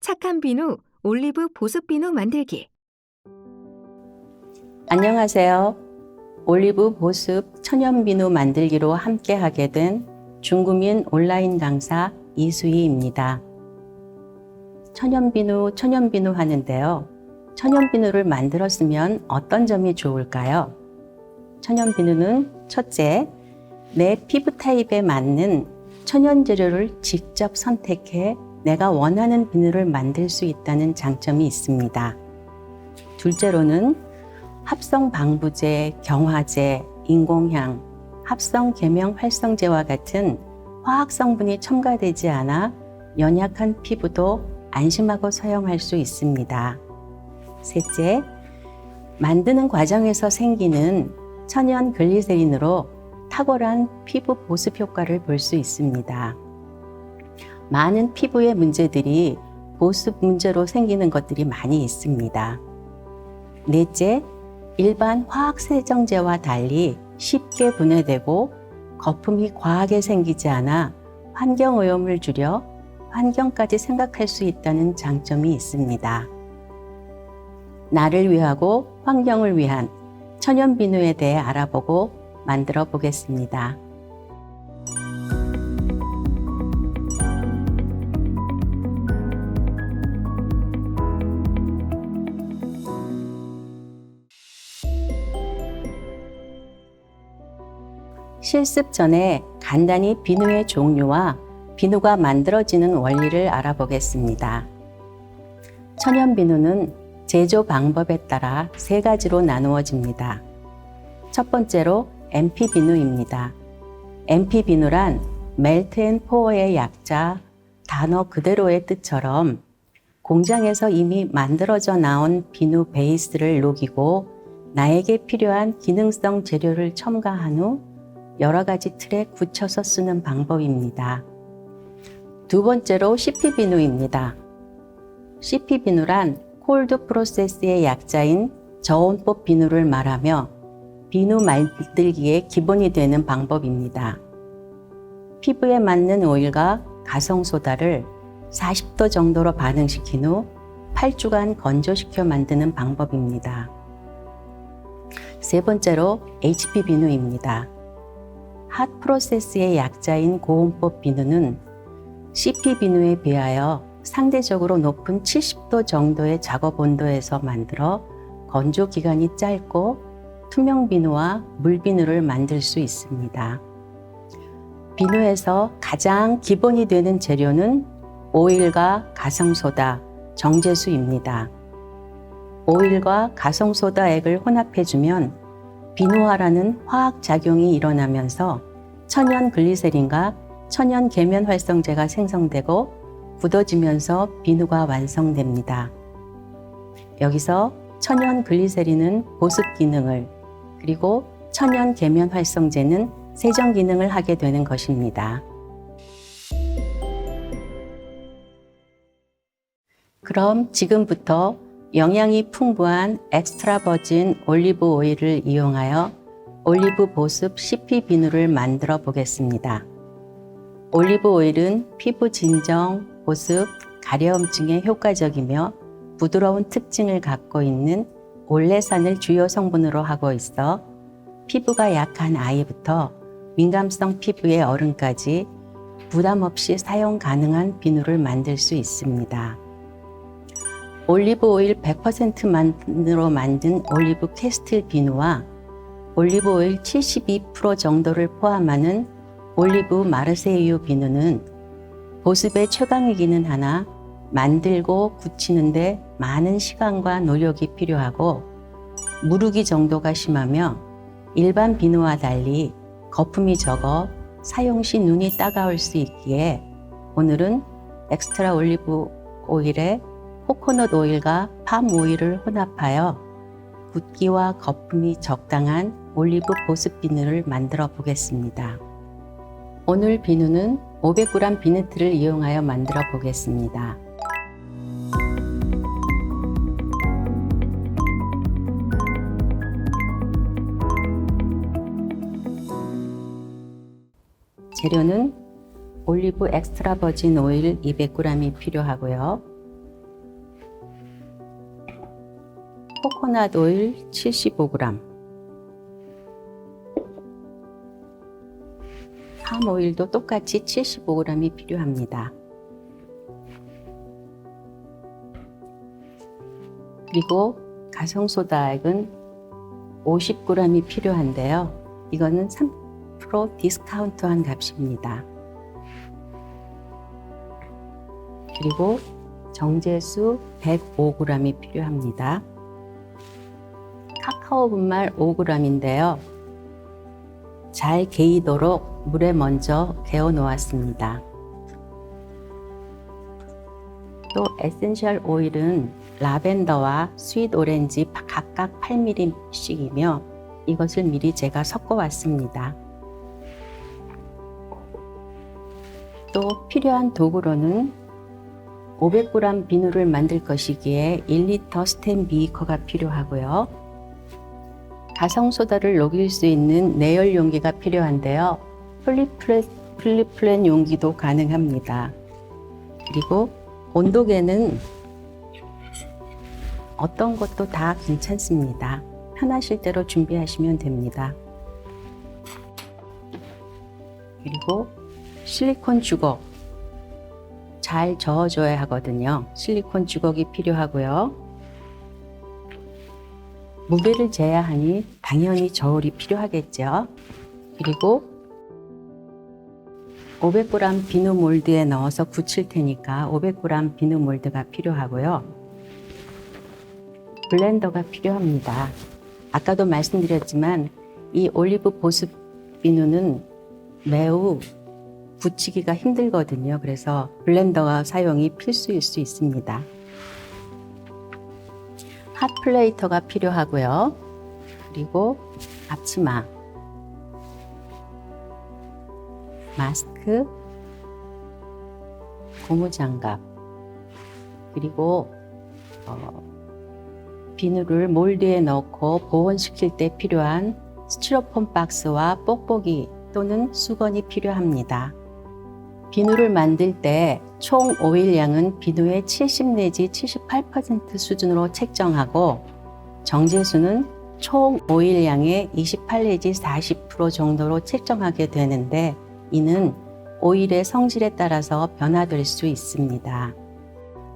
착한 비누 올리브 보습 비누 만들기. 안녕하세요. 올리브 보습 천연 비누 만들기로 함께 하게 된 중구민 온라인 강사 이수희입니다. 천연 비누, 천연 비누 하는데요. 천연 비누를 만들었으면 어떤 점이 좋을까요? 천연 비누는 첫째, 내 피부 타입에 맞는 천연 재료를 직접 선택해 내가 원하는 비누를 만들 수 있다는 장점이 있습니다. 둘째로는 합성 방부제, 경화제, 인공향, 합성 계명 활성제와 같은 화학 성분이 첨가되지 않아 연약한 피부도 안심하고 사용할 수 있습니다. 셋째, 만드는 과정에서 생기는 천연 글리세린으로 탁월한 피부 보습 효과를 볼 수 있습니다. 많은 피부의 문제들이 보습 문제로 생기는 것들이 많이 있습니다. 넷째, 일반 화학 세정제와 달리 쉽게 분해되고 거품이 과하게 생기지 않아 환경 오염을 줄여 환경까지 생각할 수 있다는 장점이 있습니다. 나를 위하고 환경을 위한 천연 비누에 대해 알아보고 만들어 보겠습니다. 실습 전에 간단히 비누의 종류와 비누가 만들어지는 원리를 알아보겠습니다. 천연 비누는 제조 방법에 따라 세 가지로 나누어집니다. 첫 번째로 MP 비누입니다. MP 비누란 멜트 앤 포어의 약자 단어 그대로의 뜻처럼 공장에서 이미 만들어져 나온 비누 베이스를 녹이고 나에게 필요한 기능성 재료를 첨가한 후 여러 가지 틀에 굳혀서 쓰는 방법입니다. 두 번째로 CP 비누입니다. CP 비누란 콜드 프로세스의 약자인 저온법 비누를 말하며 비누 만들기의 기본이 되는 방법입니다. 피부에 맞는 오일과 가성소다를 40도 정도로 반응시킨 후 8주간 건조시켜 만드는 방법입니다. 세 번째로 HP 비누입니다. 핫 프로세스의 약자인 고온법 비누는 CP 비누에 비하여 상대적으로 높은 70도 정도의 작업 온도에서 만들어 건조 기간이 짧고 투명 비누와 물 비누를 만들 수 있습니다. 비누에서 가장 기본이 되는 재료는 오일과 가성소다, 정제수입니다. 오일과 가성소다액을 혼합해주면 비누화라는 화학 작용이 일어나면서 천연 글리세린과 천연 계면 활성제가 생성되고 굳어지면서 비누가 완성됩니다. 여기서 천연 글리세린은 보습 기능을 그리고 천연 계면 활성제는 세정 기능을 하게 되는 것입니다. 그럼 지금부터 영양이 풍부한 엑스트라 버진 올리브 오일을 이용하여 올리브 보습 CP 비누를 만들어 보겠습니다. 올리브 오일은 피부 진정, 보습, 가려움증에 효과적이며 부드러운 특징을 갖고 있는 올레산을 주요 성분으로 하고 있어 피부가 약한 아이부터 민감성 피부의 어른까지 부담 없이 사용 가능한 비누를 만들 수 있습니다. 올리브 오일 100%만으로 만든 올리브 캐스틀 비누와 올리브 오일 72% 정도를 포함하는 올리브 마르세유 비누는 보습의 최강이기는 하나 만들고 굳히는데 많은 시간과 노력이 필요하고 무르기 정도가 심하며 일반 비누와 달리 거품이 적어 사용 시 눈이 따가울 수 있기에 오늘은 엑스트라 올리브 오일에 코코넛 오일과 팜 오일을 혼합하여 붓기와 거품이 적당한 올리브 보습 비누를 만들어 보겠습니다. 오늘 비누는 500g 비네트를 이용하여 만들어 보겠습니다. 재료는 올리브 엑스트라 버진 오일 200g이 필요하고요. 코코넛 오일 75g, 팜 오일도 똑같이 75g이 필요합니다. 그리고 가성소다액은 50g이 필요한데요. 이거는 3% 디스카운트한 값입니다. 그리고 정제수 105g이 필요합니다. 카카오 분말 5g인데요. 잘 개이도록 물에 먼저 개어 놓았습니다. 또 에센셜 오일은 라벤더와 스윗 오렌지 각각 8ml씩이며 이것을 미리 제가 섞어 왔습니다. 또 필요한 도구로는 500g 비누를 만들 것이기에 1리터 스텐 비커가 필요하고요. 가성소다를 녹일 수 있는 내열 용기가 필요한데요. 플리플렛, 플리플렛 용기도 가능합니다. 그리고 온도계는 어떤 것도 다 괜찮습니다. 편하실 대로 준비하시면 됩니다. 그리고 실리콘 주걱 잘 저어줘야 하거든요. 실리콘 주걱이 필요하고요. 무게를 재야 하니 당연히 저울이 필요하겠죠. 그리고 500g 비누 몰드에 넣어서 굳힐 테니까 500g 비누 몰드가 필요하고요. 블렌더가 필요합니다. 아까도 말씀드렸지만 이 올리브 보습 비누는 매우 붙이기가 힘들거든요. 그래서 블렌더 사용이 필수일 수 있습니다. 핫플레이터가 필요하고요. 그리고 앞치마, 마스크, 고무장갑, 그리고 어, 비누를 몰드에 넣고 보온시킬 때 필요한 스티로폼 박스와 뽁뽁이 또는 수건이 필요합니다. 비누를 만들 때 총 오일 양은 비누의 70 내지 78% 수준으로 책정하고 정제수는 총 오일 양의 28 내지 40% 정도로 책정하게 되는데 이는 오일의 성질에 따라서 변화될 수 있습니다.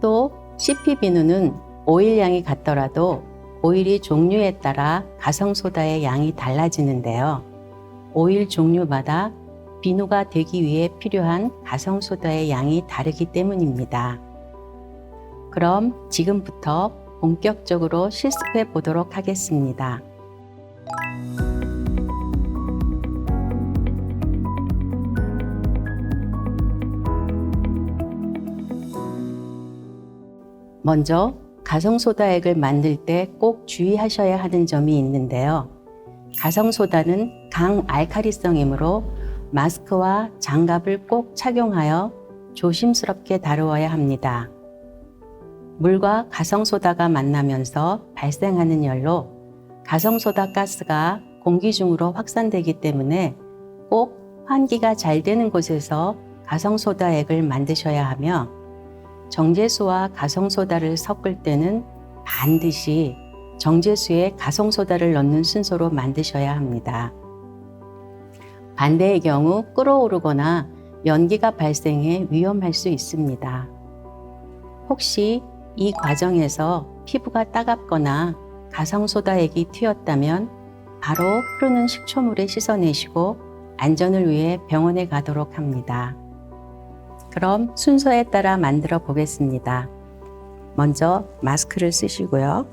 또 CP 비누는 오일 양이 같더라도 오일이 종류에 따라 가성소다의 양이 달라지는데요. 오일 종류마다 비누가 되기 위해 필요한 가성소다의 양이 다르기 때문입니다. 그럼 지금부터 본격적으로 실습해 보도록 하겠습니다. 먼저 가성소다액을 만들 때 꼭 주의하셔야 하는 점이 있는데요. 가성소다는 강알칼리성이므로 마스크와 장갑을 꼭 착용하여 조심스럽게 다루어야 합니다. 물과 가성소다가 만나면서 발생하는 열로 가성소다 가스가 공기 중으로 확산되기 때문에 꼭 환기가 잘 되는 곳에서 가성소다액을 만드셔야 하며 정제수와 가성소다를 섞을 때는 반드시 정제수에 가성소다를 넣는 순서로 만드셔야 합니다. 반대의 경우 끓어오르거나 연기가 발생해 위험할 수 있습니다. 혹시 이 과정에서 피부가 따갑거나 가성소다액이 튀었다면 바로 흐르는 식초물에 씻어내시고 안전을 위해 병원에 가도록 합니다. 그럼 순서에 따라 만들어 보겠습니다. 먼저 마스크를 쓰시고요.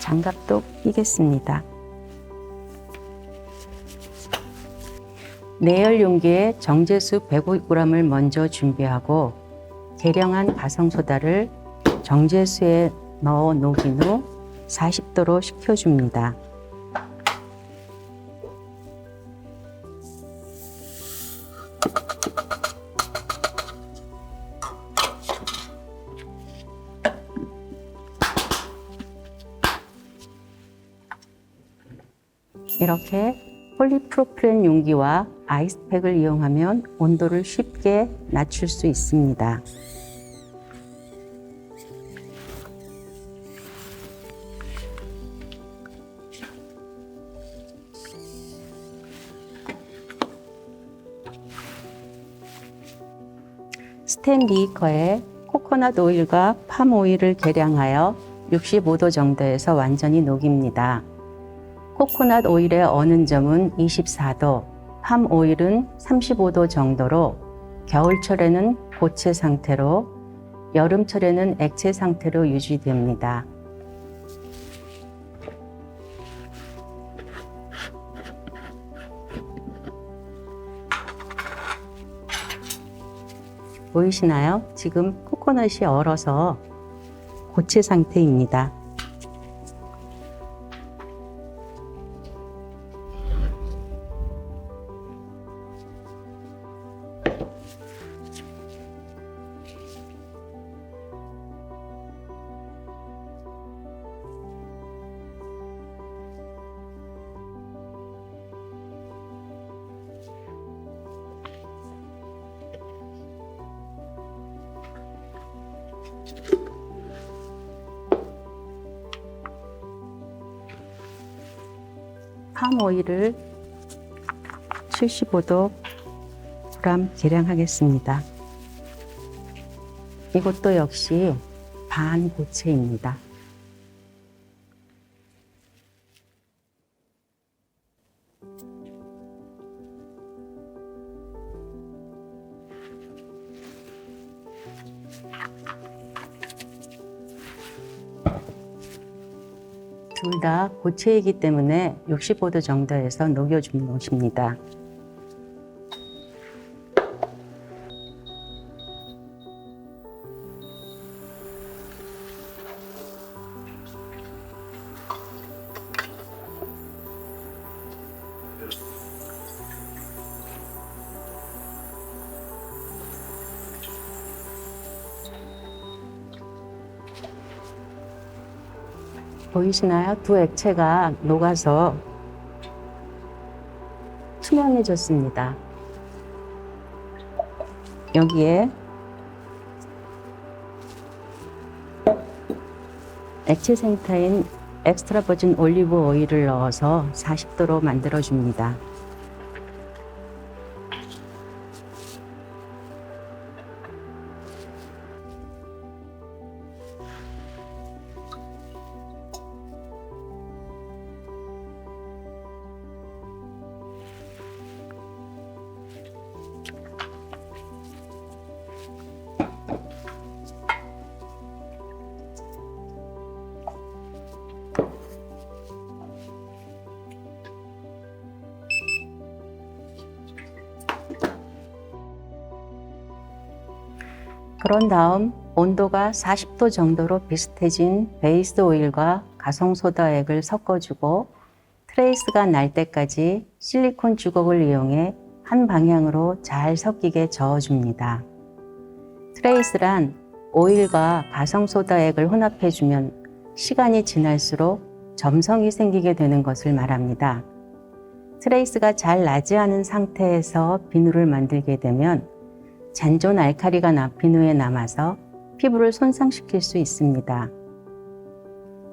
장갑도 끼겠습니다. 내열 용기에 정제수 105g을 먼저 준비하고 계량한 가성소다를 정제수에 넣어 녹인 후 40도로 식혀줍니다. 이렇게 폴리프로필렌 용기와 아이스팩을 이용하면 온도를 쉽게 낮출 수 있습니다. 스텐 비커에 코코넛 오일과 팜 오일을 계량하여 65도 정도에서 완전히 녹입니다. 코코넛 오일의 어는 점은 24도, 팜 오일은 35도 정도로 겨울철에는 고체 상태로 여름철에는 액체 상태로 유지됩니다. 보이시나요? 지금 코코넛이 얼어서 고체 상태입니다. 팜 오일을 75도 g 계량하겠습니다. 이것도 역시 반 고체입니다. 둘 다 고체이기 때문에 65도 정도에서 녹여준 것입니다. 보이시나요? 두 액체가 녹아서 투명해졌습니다. 여기에 액체 생타인 엑스트라 버진 올리브 오일을 넣어서 40도로 만들어 줍니다. 그런 다음 온도가 40도 정도로 비슷해진 베이스 오일과 가성소다액을 섞어주고 트레이스가 날 때까지 실리콘 주걱을 이용해 한 방향으로 잘 섞이게 저어줍니다. 트레이스란 오일과 가성소다액을 혼합해주면 시간이 지날수록 점성이 생기게 되는 것을 말합니다. 트레이스가 잘 나지 않은 상태에서 비누를 만들게 되면 잔존 알카리가 나 비누에 남아서 피부를 손상시킬 수 있습니다.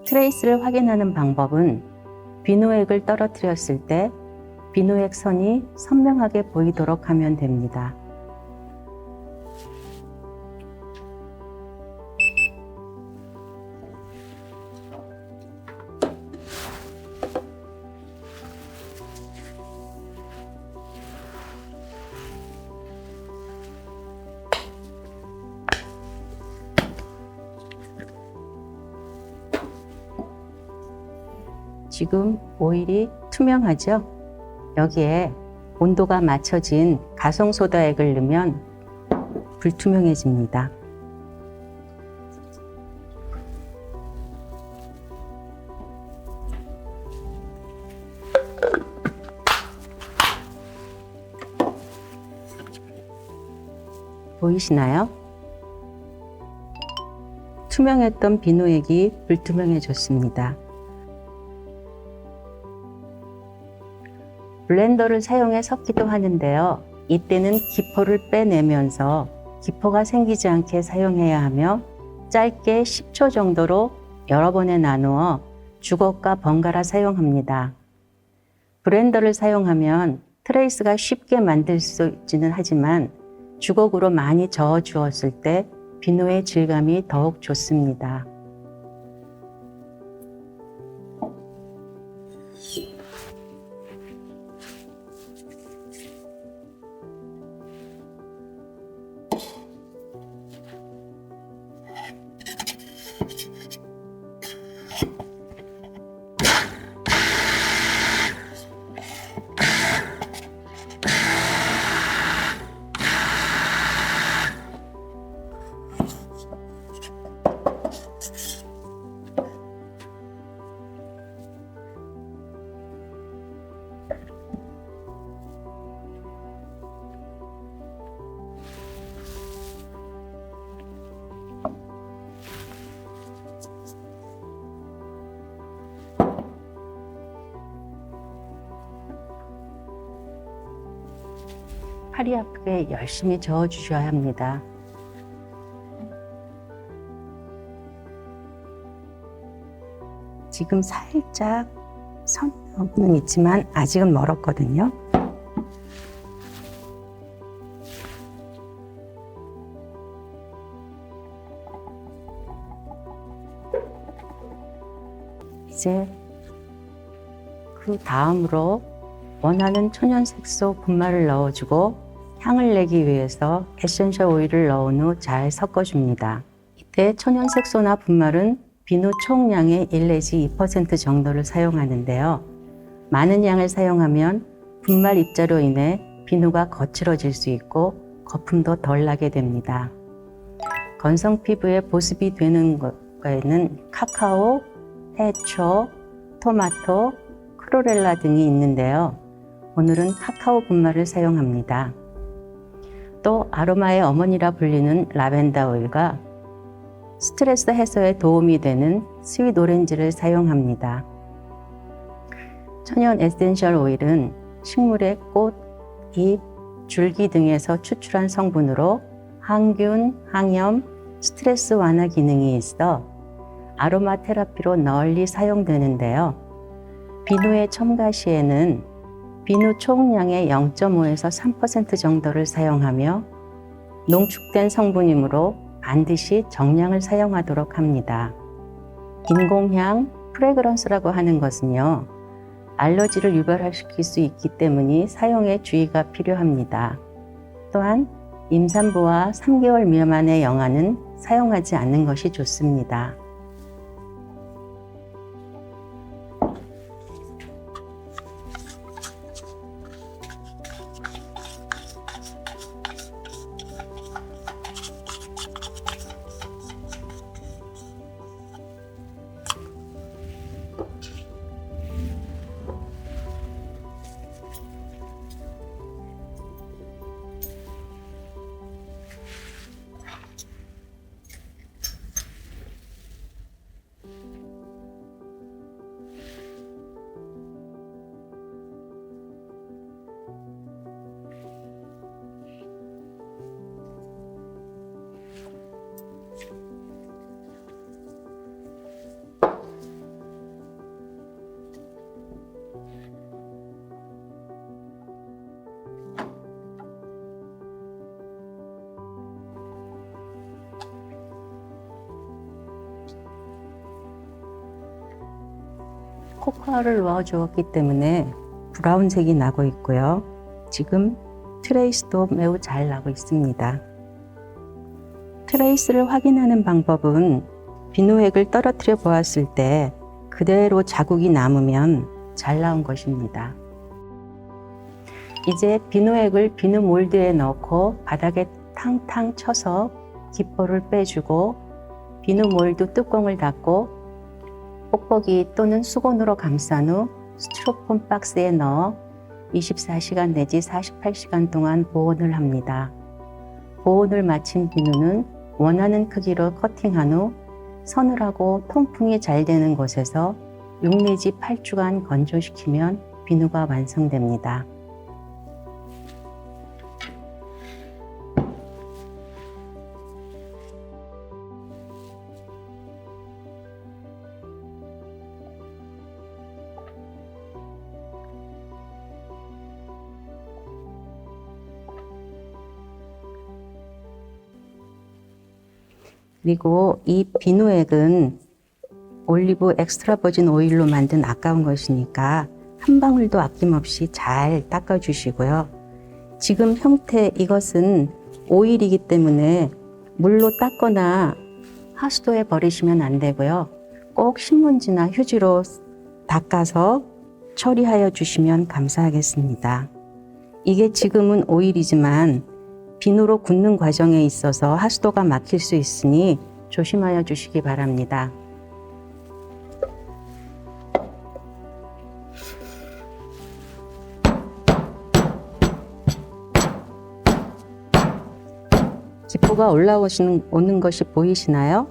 트레이스를 확인하는 방법은 비누액을 떨어뜨렸을 때 비누액 선이 선명하게 보이도록 하면 됩니다. 지금 오일이 투명하죠? 여기에 온도가 맞춰진 가성소다액을 넣으면 불투명해집니다. 보이시나요? 투명했던 비누액이 불투명해졌습니다. 블렌더를 사용해 섞기도 하는데요. 이때는 기포를 빼내면서 기포가 생기지 않게 사용해야 하며 짧게 10초 정도로 여러 번에 나누어 주걱과 번갈아 사용합니다. 블렌더를 사용하면 트레이스가 쉽게 만들 수 있지는 하지만 주걱으로 많이 저어 주었을 때 비누의 질감이 더욱 좋습니다. 아프게 열심히 저어 주셔야 합니다. 지금 살짝 선은 있지만 아직은 멀었거든요. 이제 그 다음으로 원하는 천연 색소 분말을 넣어주고 향을 내기 위해서 에센셜 오일을 넣은 후 잘 섞어줍니다. 이때 천연 색소나 분말은 비누 총량의 1 내지 2% 정도를 사용하는데요. 많은 양을 사용하면 분말 입자로 인해 비누가 거칠어질 수 있고 거품도 덜 나게 됩니다. 건성 피부에 보습이 되는 것에는 카카오, 해초, 토마토, 크로렐라 등이 있는데요. 오늘은 카카오 분말을 사용합니다. 또 아로마의 어머니라 불리는 라벤더 오일과 스트레스 해소에 도움이 되는 스윗 오렌지를 사용합니다. 천연 에센셜 오일은 식물의 꽃, 잎, 줄기 등에서 추출한 성분으로 항균, 항염, 스트레스 완화 기능이 있어 아로마 테라피로 널리 사용되는데요. 비누의 첨가 시에는 비누 총량의 0.5에서 3% 정도를 사용하며 농축된 성분이므로 반드시 정량을 사용하도록 합니다. 인공향, 프레그런스라고 하는 것은요, 알러지를 유발시킬 수 있기 때문에 사용에 주의가 필요합니다. 또한 임산부와 3개월 미만의 영아는 사용하지 않는 것이 좋습니다. 코코아를 넣어 주었기 때문에 브라운색이 나고 있고요. 지금 트레이스도 매우 잘 나고 있습니다. 트레이스를 확인하는 방법은 비누액을 떨어뜨려 보았을 때 그대로 자국이 남으면 잘 나온 것입니다. 이제 비누액을 비누 몰드에 넣고 바닥에 탕탕 쳐서 기포를 빼주고 비누 몰드 뚜껑을 닫고 뽁뽁이 또는 수건으로 감싼 후 스티로폼 박스에 넣어 24시간 내지 48시간 동안 보온을 합니다. 보온을 마친 비누는 원하는 크기로 커팅한 후 서늘하고 통풍이 잘 되는 곳에서 6 내지 8주간 건조시키면 비누가 완성됩니다. 그리고 이 비누액은 올리브 엑스트라 버진 오일로 만든 아까운 것이니까 한 방울도 아낌없이 잘 닦아주시고요. 지금 형태 이것은 오일이기 때문에 물로 닦거나 하수도에 버리시면 안 되고요. 꼭 신문지나 휴지로 닦아서 처리하여 주시면 감사하겠습니다. 이게 지금은 오일이지만 비누로 굳는 과정에 있어서 하수도가 막힐 수 있으니 조심하여 주시기 바랍니다. 지포가 올라오시는 오는 것이 보이시나요?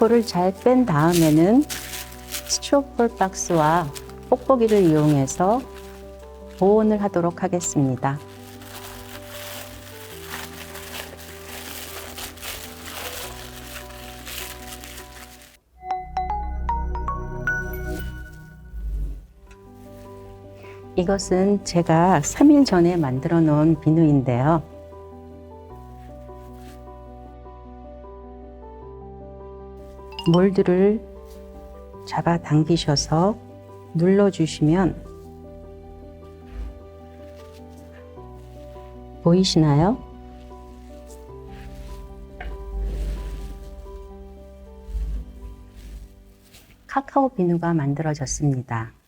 기포를 잘 뺀 다음에는 스티로폴 박스와 뽁뽁이를 이용해서 보온을 하도록 하겠습니다. 이것은 제가 3일 전에 만들어 놓은 비누인데요. 몰드를 잡아 당기셔서 눌러주시면 보이시나요? 카카오 비누가 만들어졌습니다.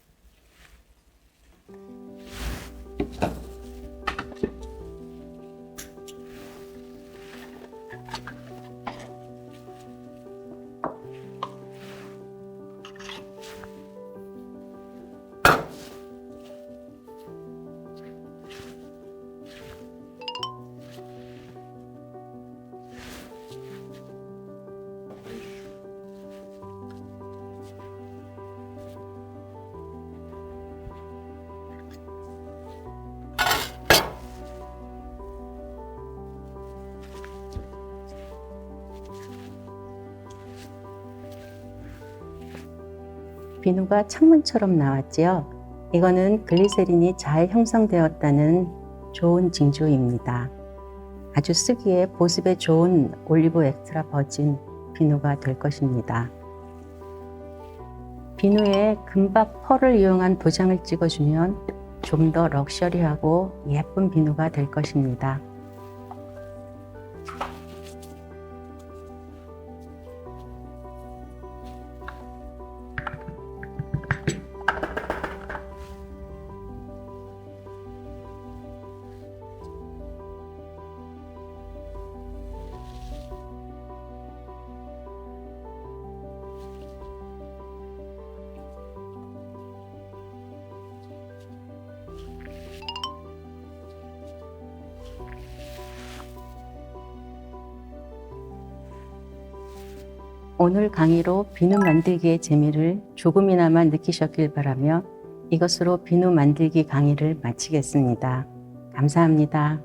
비누가 창문처럼 나왔지요. 이거는 글리세린이 잘 형성되었다는 좋은 징조입니다. 아주 쓰기에 보습에 좋은 올리브 엑스트라 버진 비누가 될 것입니다. 비누에 금박 펄을 이용한 도장을 찍어주면 좀 더 럭셔리하고 예쁜 비누가 될 것입니다. 오늘 강의로 비누 만들기의 재미를 조금이나마 느끼셨길 바라며 이것으로 비누 만들기 강의를 마치겠습니다. 감사합니다.